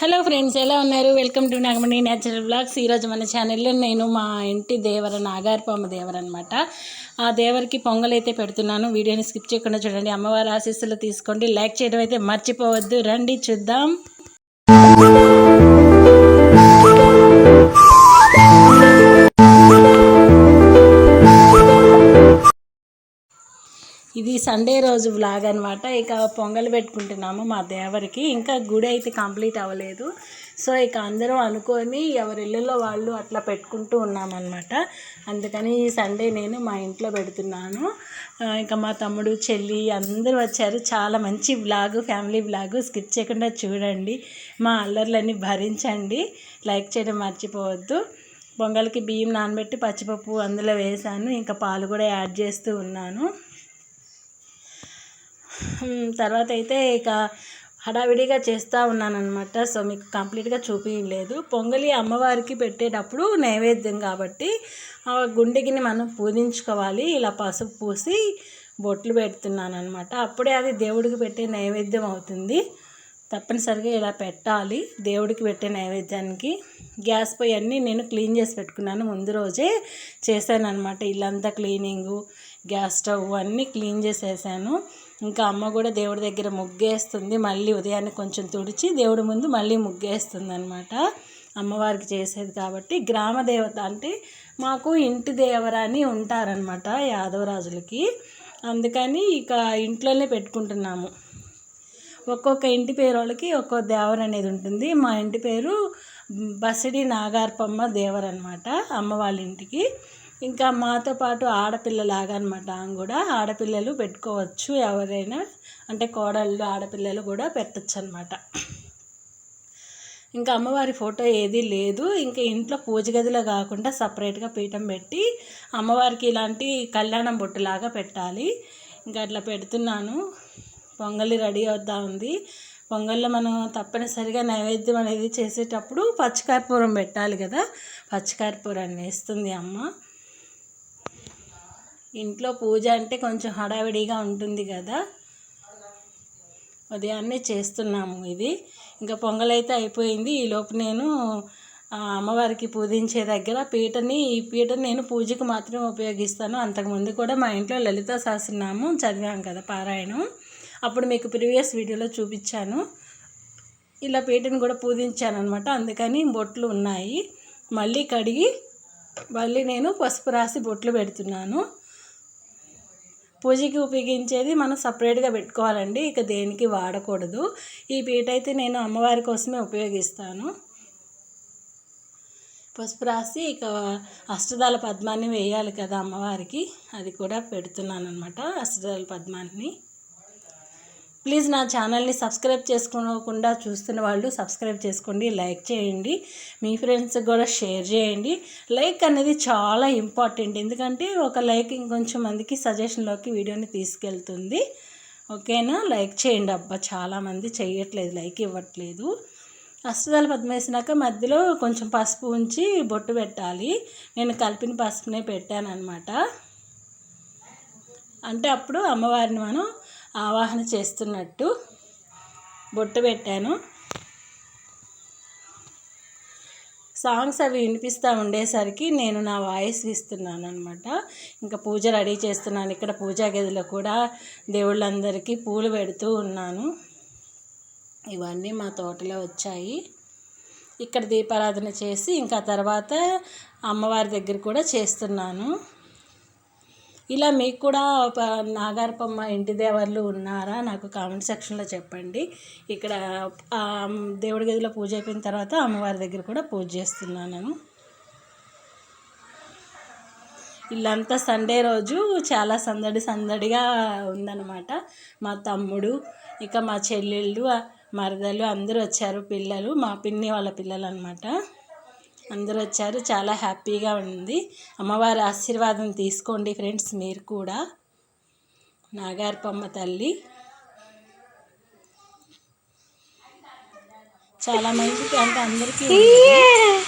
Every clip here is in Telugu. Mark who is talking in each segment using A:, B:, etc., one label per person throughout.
A: హలో ఫ్రెండ్స్ ఎలా ఉన్నారు? Welcome to Nagamani natural blogs. ఈరోజు మన ఛానల్లో నేను మా ఇంటి దేవర నాగార్పమ్మ దేవర అనమాట ఆ దేవరికి పొంగల్ అయితే పెడుతున్నాను. వీడియోని స్కిప్ చేయకుండా చూడండి. అమ్మవారి ఆశీస్సులు తీసుకోండి. లైక్ చేయడం అయితే మర్చిపోవద్దు. రండి చూద్దాం. సండే రోజు వ్లాగ్ అనమాట ఇక పొంగల్ పెట్టుకుంటున్నాము మా దేవరికి. ఇంకా గుడి అయితే కంప్లీట్ అవ్వలేదు. సో ఇక అందరూ అనుకొని ఎవరి వాళ్ళు అట్లా పెట్టుకుంటూ ఉన్నామన్నమాట. అందుకని ఈ సండే నేను మా ఇంట్లో పెడుతున్నాను. ఇంకా మా తమ్ముడు చెల్లి అందరూ వచ్చారు. చాలా మంచి వ్లాగ్ ఫ్యామిలీ వ్లాగ్ స్కిప్ చేయకుండా చూడండి. మా అల్లర్లన్నీ భరించండి. లైక్ చేయడం మర్చిపోవద్దు. పొంగల్కి బియ్యం నానబెట్టి పచ్చిపప్పు అందులో వేసాను. ఇంకా పాలు కూడా యాడ్ చేస్తూ ఉన్నాను. తర్వాత అయితే ఇక హడావిడిగా చేస్తూ ఉన్నానన్నమాట. సో మీకు కంప్లీట్గా చూపించలేదు పొంగలి అమ్మవారికి పెట్టేటప్పుడు నైవేద్యం కాబట్టి ఆ గుండెకిని మనం పూజించుకోవాలి. ఇలా పసుపు పూసి బొట్లు పెడుతున్నాను అనమాట అప్పుడే అది దేవుడికి పెట్టే నైవేద్యం అవుతుంది. తప్పనిసరిగా ఇలా పెట్టాలి దేవుడికి పెట్టే నైవేద్యానికి. గ్యాస్ పొయ్యి అన్నీ నేను క్లీన్ చేసి పెట్టుకున్నాను. ముందు రోజే చేశాను అనమాట ఇల్లంతా క్లీనింగు గ్యాస్ స్టవ్ అన్నీ క్లీన్ చేసేసాను. ఇంకా అమ్మ కూడా దేవుడి దగ్గర ముగ్గేస్తుంది. మళ్ళీ ఉదయాన్నే కొంచెం తుడిచి దేవుడి ముందు మళ్ళీ ముగ్గేస్తుంది అనమాట అమ్మవారికి చేసేది కాబట్టి గ్రామ దేవత అంటే మాకు ఇంటి దేవరాని ఉంటారనమాట యాదవరాజులకి. అందుకని ఇక ఇంట్లోనే పెట్టుకుంటున్నాము. ఒక్కొక్క ఇంటి పేరు వాళ్ళకి ఒక్కో దేవర అనేది ఉంటుంది. మా ఇంటి పేరు బసిడి నాగార్పమ్మ దేవర అనమాట అమ్మ వాళ్ళ ఇంటికి. ఇంకా మాతో పాటు ఆడపిల్లలాగా అనమాట ఆమె కూడా ఆడపిల్లలు పెట్టుకోవచ్చు ఎవరైనా. అంటే కోడళ్ళు ఆడపిల్లలు కూడా పెట్టచ్చు అనమాట ఇంకా అమ్మవారి ఫోటో ఏదీ లేదు. ఇంకా ఇంట్లో పూజ గదిలో కాకుండా సపరేట్గా పీఠం పెట్టి అమ్మవారికి ఇలాంటి కళ్యాణం బొట్టులాగా పెట్టాలి. ఇంకా అట్లా పెడుతున్నాను. పొంగలి రెడీ అవుతా ఉంది. పొంగల్లో మనం తప్పనిసరిగా నైవేద్యం అనేది చేసేటప్పుడు పచ్చికర్పూరం పెట్టాలి కదా. పచ్చికర్పూరాన్ని వేస్తుంది అమ్మ. ఇంట్లో పూజ అంటే కొంచెం హడావిడిగా ఉంటుంది కదా. ఉదయాన్నే చేస్తున్నాము ఇది. ఇంకా పొంగల్ అయితే అయిపోయింది ఈలోపు నేను అమ్మవారికి పూజించే దగ్గర పీటని ఈ పీటని నేను పూజకు మాత్రమే ఉపయోగిస్తాను. అంతకుముందు కూడా మా ఇంట్లో లలిత సహస్రనామం చదివాం కదా పారాయణం. అప్పుడు మీకు ప్రీవియస్ వీడియోలో చూపించాను. ఇలా పీటను కూడా పూజించాను అనమాట అందుకని బొట్లు ఉన్నాయి. మళ్ళీ కడిగి మళ్ళీ నేను పసుపు రాసి బొట్లు పెడుతున్నాను. పూజకి ఉపయోగించేది మనం సపరేట్గా పెట్టుకోవాలండి. ఇక దేనికి వాడకూడదు. ఈ పీట అయితే నేను అమ్మవారి కోసమే ఉపయోగిస్తాను. పసుపు రాసి ఇక అష్టదాల పద్మాన్ని వేయాలి కదా అమ్మవారికి. అది కూడా పెడుతున్నాను అనమాట అష్టదాల పద్మాన్ని. ప్లీజ్ నా ఛానల్ని సబ్స్క్రైబ్ చేసుకోకుండా చూస్తున్న వాళ్ళు సబ్స్క్రైబ్ చేసుకోండి లైక్ చేయండి మీ ఫ్రెండ్స్కి కూడా షేర్ చేయండి. లైక్ అనేది చాలా ఇంపార్టెంట్. ఎందుకంటే ఒక లైక్ ఇంకొంచెం మందికి సజెషన్లోకి వీడియోని తీసుకెళ్తుంది. ఓకేనా? లైక్ చేయండి. అబ్బా చాలామంది చేయట్లేదు లైక్ ఇవ్వట్లేదు. అష్టదాల పద్మ వేసినాక మధ్యలో కొంచెం పసుపు ఉంచి బొట్టు పెట్టాలి. నేను కలిపిన పసుపునే పెట్టాను అనమాట అంటే అప్పుడు అమ్మవారిని మనం ఆవాహన చేస్తున్నట్టు బొట్టు పెట్టాను. సాంగ్స్ అవి వినిపిస్తూ ఉండేసరికి నేను నా వాయిస్ ఇస్తున్నాను అనమాట ఇంకా పూజ రెడీ చేస్తున్నాను. ఇక్కడ పూజా గదిలో కూడా దేవుళ్ళందరికీ పూలు పెడుతూ ఉన్నాను. ఇవన్నీ మా తోటలో వచ్చాయి. ఇక్కడ దీపారాధన చేసి ఇంకా తర్వాత అమ్మవారి దగ్గర కూడా చేస్తున్నాను. ఇలా మీకు కూడా నాగార్పమ్మ ఇంటి దేవర్లు ఉన్నారా? నాకు కామెంట్ సెక్షన్లో చెప్పండి. ఇక్కడ దేవుడి గదిలో పూజ అయిపోయిన తర్వాత అమ్మవారి దగ్గర కూడా పూజ చేస్తున్నాను ఇల్లంతా సండే రోజు చాలా సందడి సందడిగా ఉందన్నమాట. మా తమ్ముడు ఇక మా చెల్లెళ్ళు మరదలు అందరూ వచ్చారు పిల్లలు మా పిన్ని వాళ్ళ పిల్లలు అనమాట అందరూ వచ్చారు చాలా హ్యాపీగా ఉంది. అమ్మవారి ఆశీర్వాదం తీసుకోండి ఫ్రెండ్స్ మీరు కూడా. నాగార్పమ్మ తల్లి. చాలా మందికి అంటే అందరికీ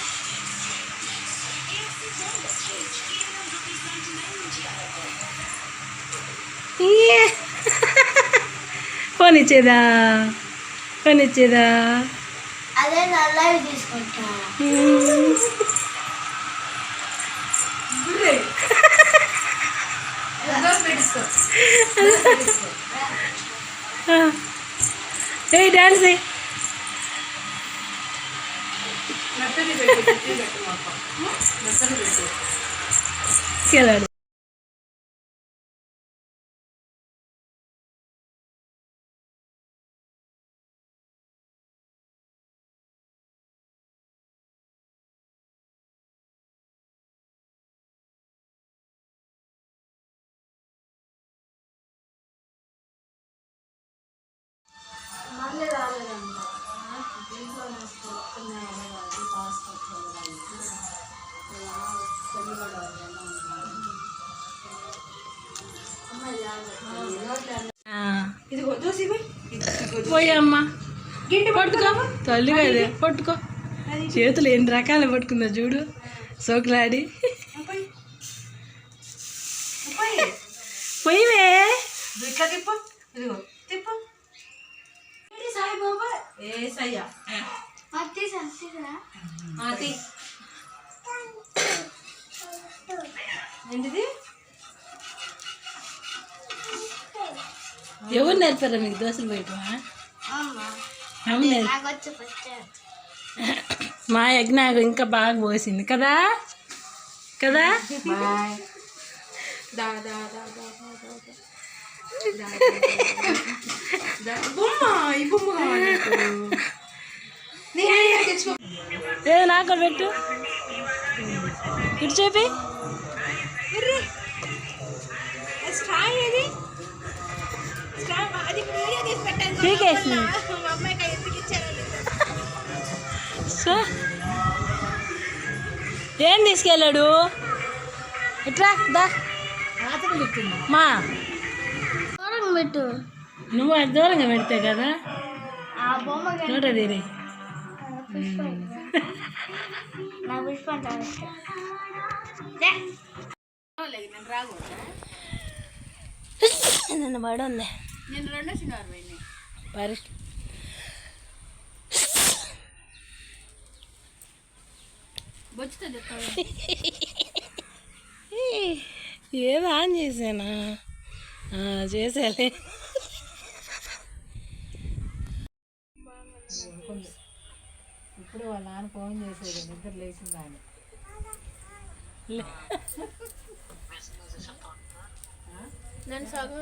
A: కొనిచ్చేదా? కొనిచ్చేదా?
B: అదే నల్లవి తీసుకుంటా.
A: ఏ డాన్స్ వెళ్ళాడు
C: ఇది
A: పోయమ్మా. పట్టుకో. తల్లిగా ఇదే పట్టుకో. చేతులు ఎన్ని రకాలు పట్టుకుందో చూడు. సోకులాడి. పోయివే.
C: ఇట్లా తిప్పు. ఇదిగో తిప్పు. ఏంటి సాయిబాబా? ఏ సయ్యా ఏంటిది?
A: ఎవరు నేర్పారా మీకు దోశలు
B: ఫస్ట్
A: మా యజ్ఞ ఇంకా బాగా పోసింది కదా కదా ఏ నాకు కూడా పెట్టు ఇటు చెప్పి
C: ఇచ్చారు
A: సో ఏం తీసుకెళ్ళాడు? దా. మా.
B: దూరం పెట్టు.
A: నువ్వు అది దూరంగా పెడితే కదా?
B: ఆ బొమ్మ
A: నూట తీరి.
B: నన్ను పడి ఉంది
C: నేను రెండో శనివారం పోయింది
A: పరి
C: బొచ్చుతో చెప్తాను
A: ఏదో ఆన్ చేసానా చేసేలే. ఇప్పుడు వాళ్ళ నాన్న ఫోన్ చేసేది నిద్ర లేచిందా అని.
B: నేను సగం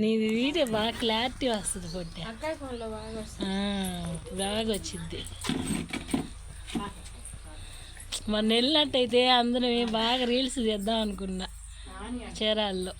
A: నీది వీడియో బాగా క్లారిటీ వస్తుంది పొట్టి
C: బాగా
A: వచ్చింది. మొన్న వెళ్ళినట్టయితే అందరం బాగా రీల్స్ చేద్దాం అనుకున్నా చీరాల్లో.